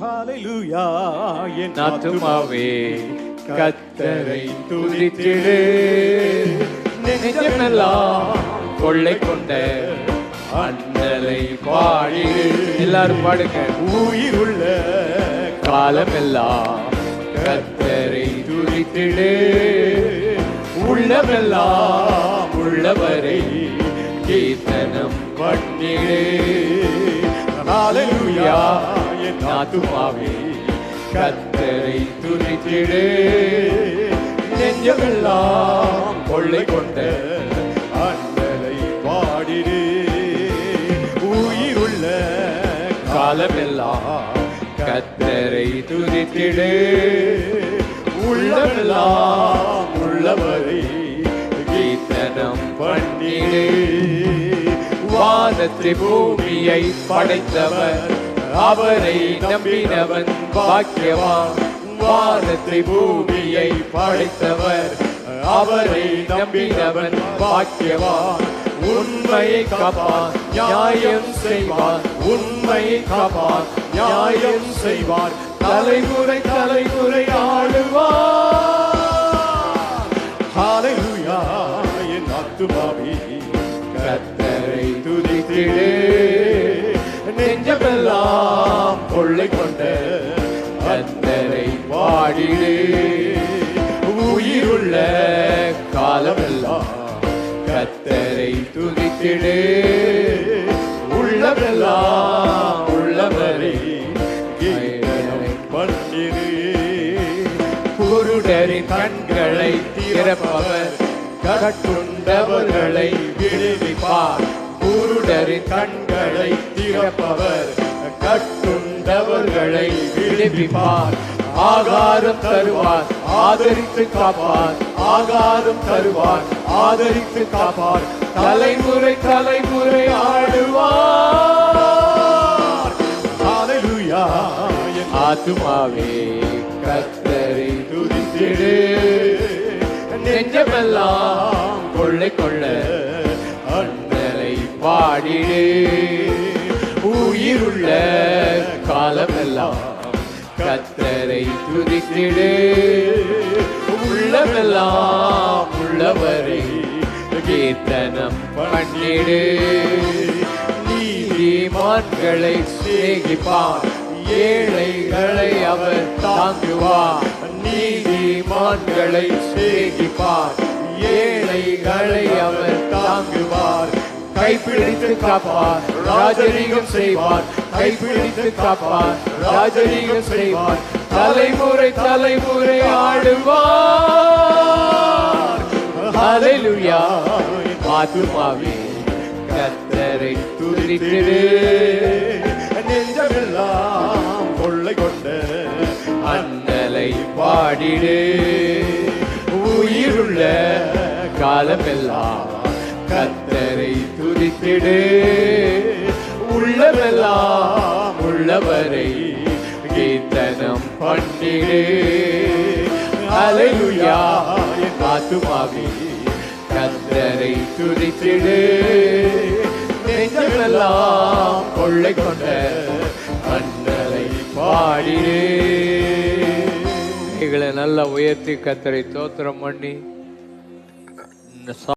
ஹalleluya என் ஆத்துமாவே கத்தரை துதித்திடு. நெஞ்சமெல்லாம் கொள்ளை கொண்ட அண்ணலை பாடிடு. எல்லாரும் பாடுங்க. உயிருள்ள காலமெல்லாம் கத்தரை துதித்திடு. உள்ளமெல்லாம் உள்ளவரை கீர்த்தனம் பண்ணிடு. ஹalleluya என் ஆத்துமாவே கத்தரை துதித்திடு. நெஞ்சமெல்லாம் கொள்ளை கொண்ட அண்ணலை பாடிடு. உயிருள்ள காலமெல்லாம் கத்தரை துதித்திடு. உள்ளமெல்லாம் உள்ளவரை கீர்த்தனம் பண்ணிடு. வானத்தை பூமியை படைத்தவர். அவரை நம்பினவன் பாக்கியவான். வானத்தை பூமியை படைத்தவர். அவரை நம்பினவன் பாக்கியவான். உண்மையை காப்பான் நியாயம் செய்வான். உண்மையை காப்பான் நியாயம் செய்வார் தலைமுறை தலைமுறை ஆளுவான். ஹalleluya என் ஆத்துமாவே. துதித்திடு நெஞ்சமெல்லாம் கொள்ளை கொண்ட கத்தரை பாடிடே உயிருள்ள காலமெல்லாம் கத்தரை துதித்திடே உள்ளமெல்லாம் உள்ளவரை கீர்த்தனை பண்ணிடு குருடரின் கண்களை திறப்பவர் கட்டுண்டவர்களை விடுவிப்பார். குருடரின் கண்களை திறப்பவர். கட்டுண்டவர்களை விடுவிப்பார். ஆகாரம் தருவார் ஆதரித்து காப்பார். ஆகாரம் தருவார் ஆதரித்து காப்பார். தலைமுறை தலைமுறை ஆடுவார். ஹalleluya. என் ஆத்துமாவே கத்தரை துதித்திடு. நெஞ்சமெல்லாம் பாடிடு. உயிருள்ள காலமெல்லாம் கத்தரை துதிக்கிடு உள்ளமெல்லாம் உள்ளவரை கீர்த்தனம் பண்ணிடு. நீதிமான்களை சிநேகிப்பார். ஏழைகளை அவர் தாங்குவார். நீதிமான்களை சேகிப்பார் ஏழைகளை அவர் தாங்குவார். கைப்பிடித்து காப்பார். ராஜரீகம் செய்வார். கைப்பிடித்து காப்பார். ராஜரீகம் செய்வார். தலைமுறை தலைமுறை ஆடுவார். ஹalleluya. ஆத்துமாவே கத்தரை துதித்திடு. நெஞ்சமெல்லாம் கொள்ளை கொண்ட அண்ணலை பாடிடு. உயிருள்ள காலமெல்லாம் கத்தரை துதித்திடு. உள்ளமெல்லாம் உள்ளவரை கீர்த்தனம் பண்ணிடு. அலையுயா என் ஆத்துமாவே கத்தரை துதித்திடு. நெஞ்சமெல்லாம் கொள்ளை கொண்ட கண்டலை பாடிடு. எங்களை நல்லா உயர்த்தி கத்தரை தோத்திரம் பண்ணி.